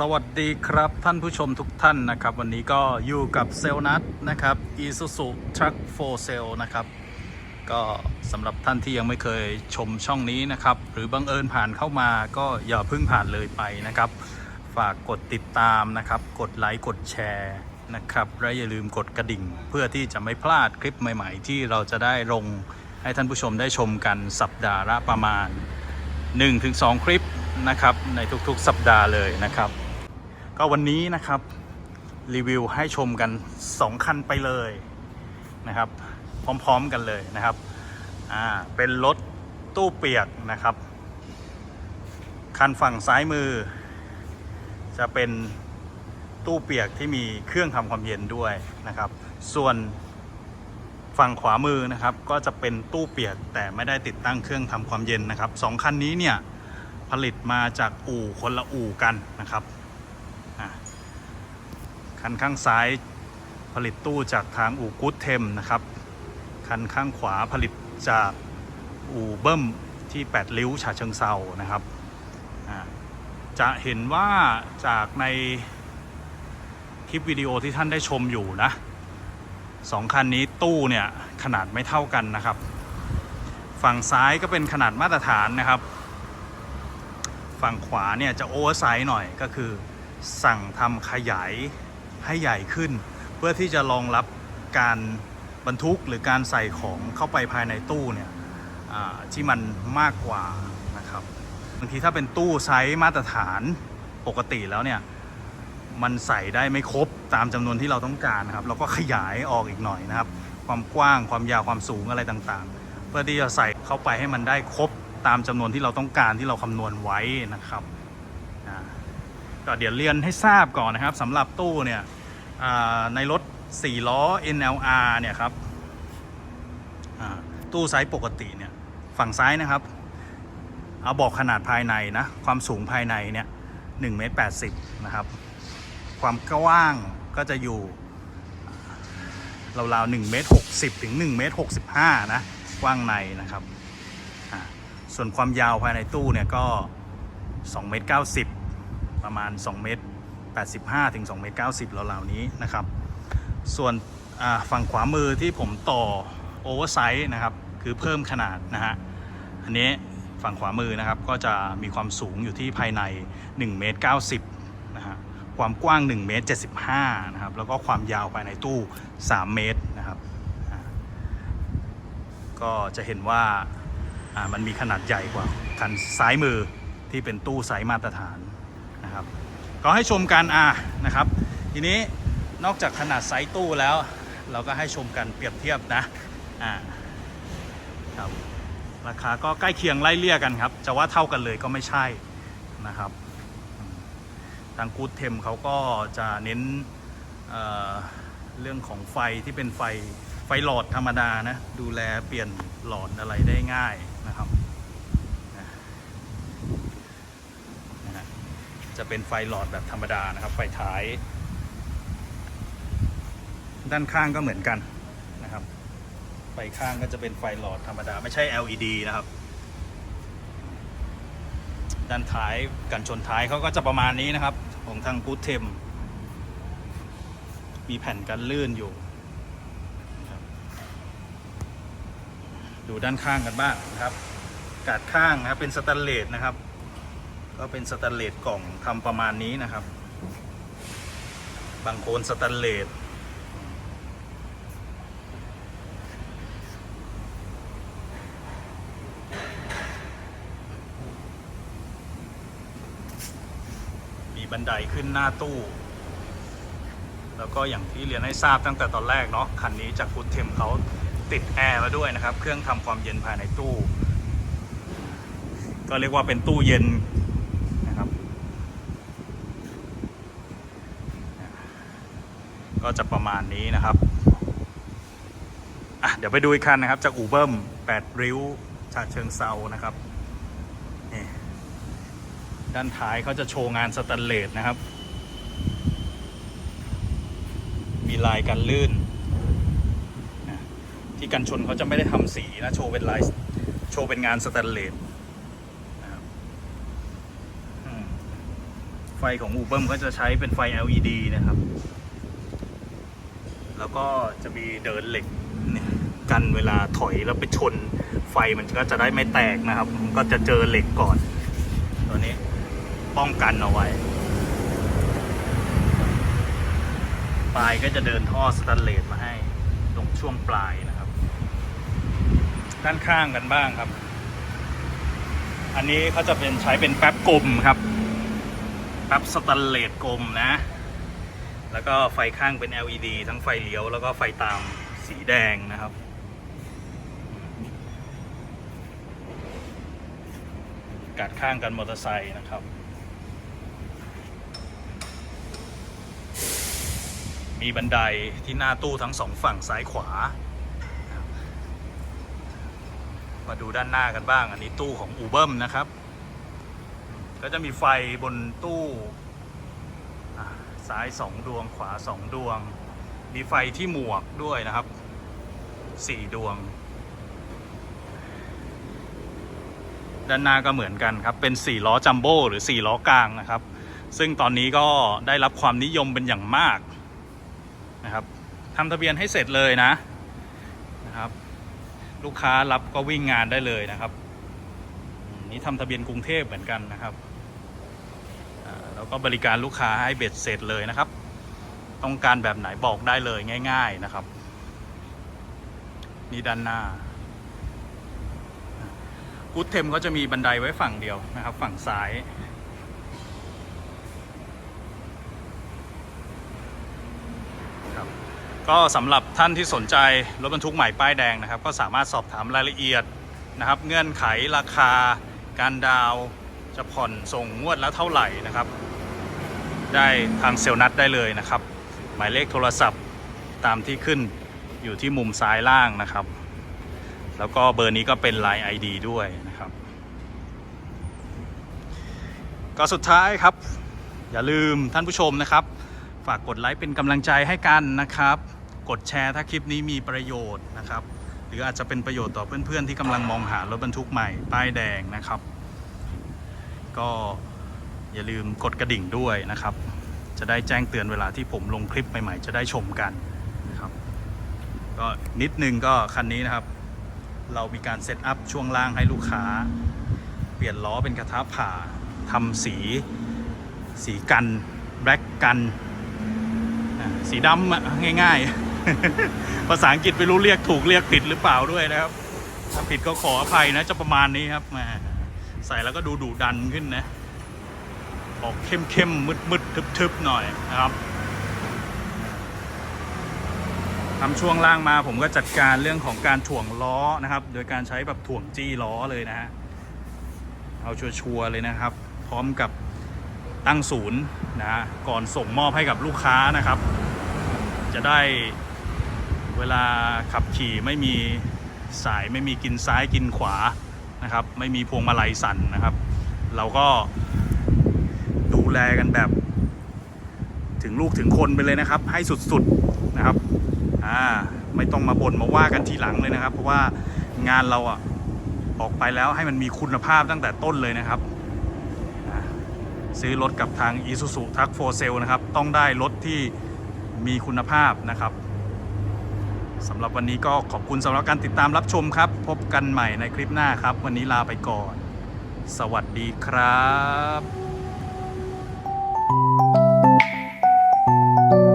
สวัสดีครับท่านผู้ชมทุกท่านนะครับ วันนี้ก็อยู่กับเซลนัทนะครับ Isuzu Truck for Sale นะครับ ก็สำหรับท่านที่ยังไม่เคยชมช่องนี้นะครับ หรือบังเอิญผ่านเข้ามาก็อย่าเพิ่งผ่านเลยไปนะครับ ฝากกดติดตามนะครับ กดไลค์กดแชร์นะครับ และอย่าลืมกดกระดิ่ง เพื่อที่จะไม่พลาดคลิปใหม่ ๆ ที่เราจะได้ลงให้ท่านผู้ชมได้ชมกันสัปดาห์ละประมาณ 1-2 คลิปนะครับในทุกๆสัปดาห์เลยนะครับ ก็วันนี้นะครับ รีวิวให้ชมกัน 2 คันไปเลยนะครับ พร้อมๆกันเลยนะครับอ่าเป็นรถตู้เปียกนะครับ คันฝั่งซ้ายมือ จะเป็นตู้เปียกที่มีเครื่องทำความเย็นด้วยนะครับ ส่วนฝั่งขวามือนะครับ ก็จะเป็นตู้เปียกแต่ไม่ได้ติดตั้งเครื่องทำความเย็นนะครับสองคันนี้เนี่ยผลิตมาจากอู่คนละอู่กันนะครับ คันข้างซ้ายผลิตตู้จากทางอู่กู๊ดเทมนะครับ คันข้างขวาผลิตจากอู่เบิ้มที่8ริ้วฉะเชิงเซานะครับ จะเห็นว่าจากในคลิปวิดีโอที่ท่านได้ชมอยู่นะสองคันนี้ตู้เนี่ยขนาดไม่เท่ากันนะครับ ฝั่งซ้ายก็เป็นขนาดมาตรฐานนะครับ ฝั่งขวาเนี่ยจะโอเวอร์ไซส์หน่อยก็คือสั่งทำขยาย ให้ใหญ่ขึ้น เพื่อที่จะรองรับการบรรทุกหรือการใส่ของเข้าไปภายในตู้เนี่ยที่มันมากกว่านะครับบางทีถ้าเป็นตู้ไซส์มาตรฐานปกติแล้วเนี่ยมันใส่ได้ไม่ครบตามจำนวนที่เราต้องการนะครับเราก็ขยายออกอีกหน่อยนะครับ ความกว้างความยาวความสูงอะไรต่างๆ เพื่อที่จะใส่เข้าไปให้มันได้ครบตามจำนวนที่เราต้องการที่เราคำนวณไว้นะครับก็เดี๋ยวเรียนให้ทราบก่อนนะครับสำหรับตู้เนี่ย ในรถ 4 ล้อ NLR เนี่ยครับตู้ไซส์ปกติเนี่ยฝั่งซ้ายนะครับ เอาบอกขนาดภายในนะ ความสูงภายในเนี่ย1เมตร80นะครับ ความกว้างก็จะอยู่ราวๆ1เมตร60ถึง1เมตร65นะกว้างในนะครับ ส่วนความยาวภายในตู้เนี่ยก็2เมตร90ประมาณ2เมตร 85ถึง2เมตร90ราวๆนี้นะครับ ส่วนฝั่งขวามือที่ผมต่อโอเวอร์ไซส์นะครับ คือเพิ่มขนาดนะฮะ อันนี้ฝั่งขวามือนะครับก็จะมีความสูงอยู่ที่ภายใน1เมตร90นะฮะ ความกว้าง1เมตร75นะครับ แล้วก็ความยาวภายในตู้ 3 เมตรนะครับ ก็จะเห็นว่าอ่ามันมีขนาดใหญ่กว่าคันซ้ายมือที่เป็นตู้ไซส์มาตรฐานนะครับ ก็ให้ชมกันอะนะครับ ทีนี้นอกจากขนาดไซส์ตู้แล้ว เราก็ให้ชมกันเปรียบเทียบนะอ่าครับราคาก็ใกล้เคียงไล่เลี่ยกันครับ จะว่าเท่ากันเลยก็ไม่ใช่นะครับ ทางกูดเทมเขาก็จะเน้นเเรื่องของไฟที่เป็นไฟไฟหลอดธรรมดานะ ดูแลเปลี่ยนหลอดอะไรได้ง่ายนะครับนะนะฮะ จะเป็นไฟหลอดแบบธรรมดานะครับ ไฟท้าย ด้านข้างก็เหมือนกันนะครับ ไฟข้างก็จะเป็นไฟหลอดธรรมดา ไม่ใช่ LED นะครับ ด้านท้ายกันชนท้ายเขาก็จะประมาณนี้นะครับ ของทางกู d เทม มีแผ่นกันลื่นอยู่ ดูด้านข้างกันบ้างนะครับ กาดข้างนะครับเป็นสแตนเลสนะครับ ก็เป็นสแตนเลสกล่องทำประมาณนี้นะครับ บางโคนสแตนเลสมีบันไดขึ้นหน้าตู้ แล้วก็อย่างที่เรียนให้ทราบตั้งแต่ตอนแรกเนาะคันนี้จากฟูดเทมเขาติดแอร์มาด้วยนะครับ เครื่องทำความเย็นภายในตู้ ก็เรียกว่าเป็นตู้เย็นนะครับ ก็จะประมาณนี้นะครับอะเดี๋ยวไปดูอีกคันนะครับ จากอูเบิ้ม8 ริ้วชาเชิงเซานะครับนี่ด้านท้ายเขาจะโชว์งานสแตนเลสนะครับ มีลายกันลื่น ที่กันชนเขาจะไม่ได้ทำสีนะ โชว์เป็นลายโชว์เป็นงานสแตนเลสไฟของอูเบิร์มก็จะใช้เป็นไฟ LED นะครับ แล้วก็จะมีเดินเหล็กกันเวลาถอยแล้วไปชนไฟมันก็จะได้ไม่แตกนะครับมันก็จะเจอเหล็กก่อน ตัวนี้ป้องกันเอาไว้ปลายก็จะเดินท่อสแตนเลสมาให้ตรงช่วงปลายนะครับ ด้านข้างกันบ้างครับ อันนี้เขาจะเป็นใช้เป็นแป๊บกลมครับแป๊บสแตนเลสกลมนะ แล้วก็ไฟข้างเป็น LED ทั้งไฟเลี้ยวแล้วก็ไฟตามสีแดงนะครับ กัดข้างกันมอเตอร์ไซค์นะครับ มีบันไดที่หน้าตู้ทั้งสองฝั่งซ้ายขวา มาดูด้านหน้ากันบ้าง อันนี้ตู้ของอูเบิมนะครับ ก็จะมีไฟบนตู้ ซ้ายสองดวงขวาสองดวง มีไฟที่หมวกด้วยนะครับสี่ดวง ด้านหน้าก็เหมือนกันครับ เป็น 4 ล้อจัมโบ้หรือ 4 ล้อกลางนะครับ ซึ่งตอนนี้ก็ได้รับความนิยมเป็นอย่างมากนะครับทำทะเบียนให้เสร็จเลยนะนะครับ ลูกค้ารับก็วิ่งงานได้เลยนะครับนี่ทำทะเบียนกรุงเทพเหมือนกันนะครับ แล้วก็บริการลูกค้าให้เบ็ดเสร็จเลยนะครับ ต้องการแบบไหนบอกได้เลยง่าย ๆนะครับ นี่ด้านหน้ากูดเทมเขาจะมีบันไดไว้ฝั่งเดียวนะครับ ฝั่งซ้ายครับก็สำหรับท่านที่สนใจรถบรรทุกใหม่ป้ายแดงนะครับ ก็สามารถสอบถามรายละเอียดนะครับ เงื่อนไขราคา การดาวจะผ่อนส่งงวดแล้วเท่าไหร่นะครับ ได้ทางเซลล์นัดได้เลยนะครับ หมายเลขโทรศัพท์ตามที่ขึ้นอยู่ที่มุมซ้ายล่างนะครับ แล้วก็เบอร์นี้ก็เป็น Line ID ด้วยนะครับ ก็สุดท้ายครับ อย่าลืมท่านผู้ชมนะครับ ฝากกดไลค์เป็นกำลังใจให้กันนะครับ กดแชร์ถ้าคลิปนี้มีประโยชน์นะครับ หรืออาจจะเป็นประโยชน์ต่อเพื่อนๆที่กำลังมองหารถบรรทุกใหม่ป้ายแดงนะครับ ก็ อย่าลืมกดกระดิ่งด้วยนะครับ จะได้แจ้งเตือนเวลาที่ผมลงคลิปใหม่ๆ จะได้ชมกันนะครับก็นิดนึงก็คันนี้นะครับ เรามีการเซตอัพช่วงล่างให้ลูกค้า เปลี่ยนล้อเป็นกระทะผ่าทำสี สีกันแบล็กกันสีดำอะง่าย ๆ ภาษาอังกฤษไม่รู้เรียกถูกเรียกผิดหรือเปล่าด้วยนะครับ ถ้าผิดก็ขออภัยนะจะประมาณนี้ครับแหมใส่แล้วก็ดูดุดันขึ้นนะ ออกเข้มเข้มมืดมืดทึบทึบๆหน่อยนะครับทำช่วงล่างมาผมก็จัดการเรื่องของการถ่วงล้อนะครับ โดยการใช้แบบถ่วงจี้ล้อเลยนะฮะเอาชัวร์ๆเลยนะครับ พร้อมกับตั้งศูนย์นะก่อนส่งมอบให้กับลูกค้านะครับ จะได้เวลาขับขี่ไม่มีสายไม่มีกินซ้ายกินขวานะครับ ไม่มีพวงมาลัยสั่นนะครับ เราก็ แลกันแบบ ถึงลูกถึงคนไปเลยนะครับ ให้สุดๆนะครับอ่าไม่ต้องมาบ่นมาว่ากันทีหลังเลยนะครับ เพราะว่างานเราอะออกไปแล้วให้มันมีคุณภาพตั้งแต่ต้นเลยนะครับ ซื้อรถกับทาง Isuzu t r u c k for Sale นะครับ ต้องได้รถที่มีคุณภาพนะครับสำหรับวันนี้ก็ขอบคุณสำหรับการติดตามรับชมครับ พบกันใหม่ในคลิปหน้าครับ วันนี้ลาไปก่อน สวัสดีครับ Thank you.